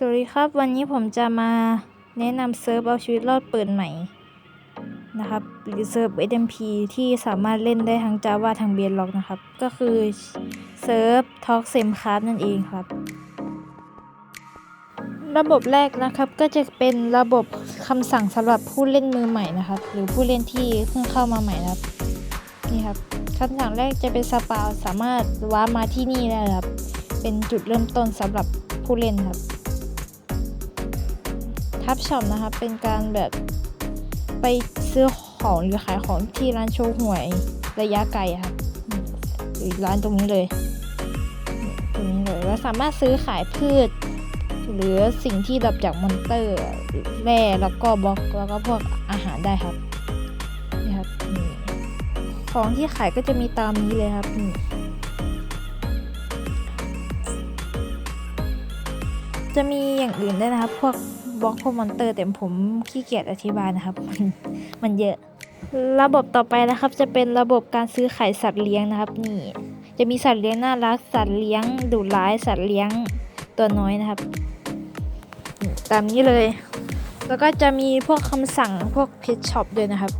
สวัสดีครับวันนี้ผมจะมาแนะนำเซิร์ฟเอาชีวิตรอดเปิดใหม่นะครับหรือเซิร์ฟ SMP ที่สามารถเล่นได้ทั้ง Java ทั้ง b e d r o c k นะครับ ก็คือเซิร์ฟ Talk s a m e c r a f t นั่นเองครับ ระบบแรกนะครับก็จะเป็นระบบคำสั่งสำหรับผู้เล่นมือใหม่นะครับ หรือผู้เล่นที่เพิ่งเข้ามาใหม่นะครับนี่ครับคำสั่งแรกจะเป็นสปาวสามารถว้ามาที่นี่ได้ครับ เป็นจุดเริ่มต้นสำหรับผู้เล่นครับ ทับช็อปนะครับเป็นการแบบไปซื้อของหรือขายของที่ร้านโชว์หวยระยะไกลครับหรือร้านตรงนี้เลยตรงนี้เลยแล้วสามารถซื้อขายพืช หรือสิ่งที่ดับจากมอนเตอร์แร่แล้วก็บล็อกแล้วก็พวกอาหารได้ครับนี่ครับของที่ขายก็จะมีตามนี้เลยครับนี่จะมีอย่างอื่นได้นะครับ พวก บล็อกพวกมอนเตอร์แต่ผมขี้เกียจอธิบายนะครับ มันมันเยอะ ระบบต่อไปนะครับ จะเป็นระบบการซื้อขายสัตว์เลี้ยงนะครับ นี่ จะมีสัตว์เลี้ยงน่ารักสัตว์เลี้ยงดุร้ายสัตว์เลี้ยงตัวน้อยนะครับ ตามนี้เลย แล้วก็จะมีพวกคำสั่งพวกเพจช็อปด้วยนะครับ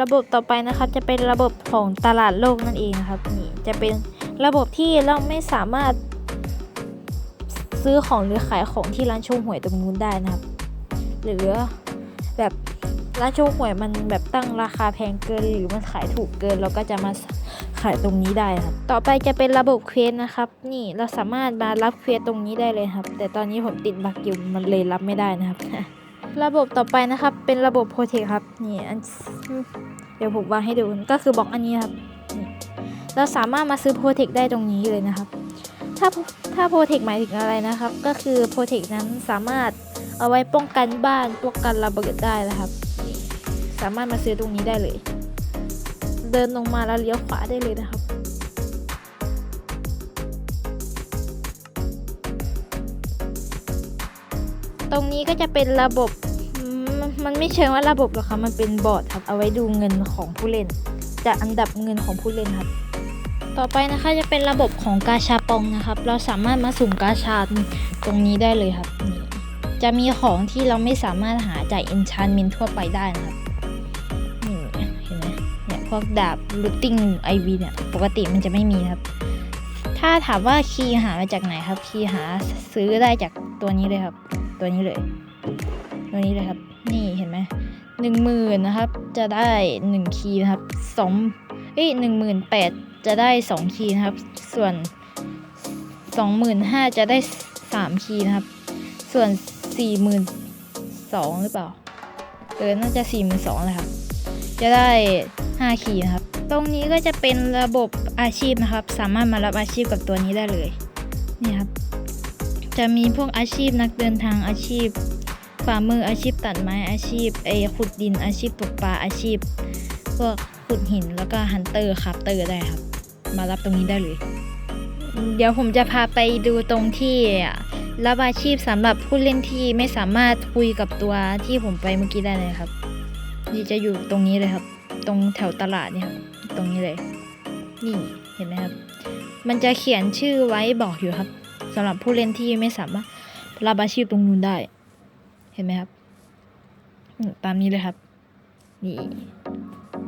ระบบต่อไปนะครับ จะเป็นระบบของตลาดโลกนั่นเองนะครับนี่จะเป็นระบบที่เราไม่สามารถซื้อของหรือขายของที่ร้านชว์หวยตรงนู้นได้นะครับ หรือแบบร้านโชว์หวยมันแบบตั้งราคาแพงเกินหรือมันขายถูกเกิน เราก็จะมาขายตรงนี้ได้นะครับ ต่อไปจะเป็นระบบเควสนะครับ นี่เราสามารถมารับเควสตรงนี้ได้เลยครับ แต่ตอนนี้ผมติดบักอยู่มันเลยรับไม่ได้นะครับ ระบบต่อไปนะครับเป็นระบบโปรเทคครับ นี่อันเดี๋ยวผมวางให้ดูก็คือบล็อกอันนี้ครับนี่ เราสามารถมาซื้อโปรเทคได้ตรงนี้เลยนะครับ ถ้าถ้าโปรเทคหมายถึงอะไรนะครับ ก็คือโปรเทคนั้นสามารถเอาไว้ป้องกันบ้านป้องกันระเบิดได้นะครับ สามารถมาซื้อตรงนี้ได้เลย เดินลงมาแล้วเลี้ยวขวาได้เลยนะครับตรงนี้ก็จะเป็นระบบ มันไม่เชิงว่าระบบหรอกครับมันเป็นบอร์ดครับ เอาไว้ดูเงินของผู้เล่นจากอันดับเงินของผู้เล่นครับ ต่อไปนะคะจะเป็นระบบของกาชาปองนะครับ เราสามารถมาสุ่มกาชาตรงนี้ได้เลยครับนี่จะมีของที่เราไม่สามารถหาจาก enchantment ทั่วไปได้นะครับนี่เห็นไหมเนี่ยพวกดาบ looting IV เนี่ยปกติมันจะไม่มีครับ ถ้าถามว่าคีย์หามาจากไหนครับ คีย์หาซื้อได้จากตัวนี้เลยครับ ตัวนี้เลย ตัวนี้เลยครับ นี่เห็นไหมหนึ่งหมื่นนะครับ จะได้หนึ่งคีย์นะครับสองเอ้ยหนึ่งหมื่นแปด จะได้สองคีย์นะครับ ส่วนสองหมื่นห้าจะได้สามคีย์นะครับ ส่วนสี่หมื่นสองหรือเปล่าเออน่าจะสี่หมื่นสองเลยครับ จะได้ห้าคีย์นะครับ ตรงนี้ก็จะเป็นระบบอาชีพนะครับ สามารถมารับอาชีพกับตัวนี้ได้เลย นี่ครับ จะมีพวกอาชีพนักเดินทางอาชีพฟามเมออาชีพตัดไม้อาชีพไอขุดดินอาชีพตกปลาอาชีพ พวกขุดหินแล้วก็ฮันเตอร์คราฟเตอร์ได้ครับ มารับตรงนี้ได้เลย เดี๋ยวผมจะพาไปดูตรงที่รับอาชีพสำหรับผู้เล่นที่ไม่สามารถคุยกับตัวที่ผมไปเมื่อกี้ได้เลยครับ นี่จะอยู่ตรงนี้เลยครับ ตรงแถวตลาดเนี่ยครับตรงนี้เลย นี่เห็นไหมครับ มันจะเขียนชื่อไว้บอกอยู่ครับสำหรับผู้เล่นที่ไม่สามารถรับอาชีพตรงนู้นได้ เห็นไหมครับ ตามนี้เลยครับ นี่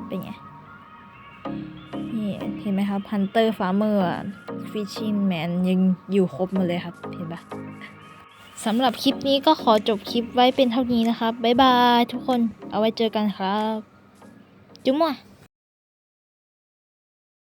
เป็นไง เห็นไหมครับ Hunter Farmer Fishing Man ยังอยู่ครบหมดเลยครับ เห็นปะสำหรับคลิปนี้ก็ขอจบคลิปไว้เป็นเท่านี้นะครับ บ๊ายบายทุกคนเอาไว้เจอกันครับ จุ๊มว่ะ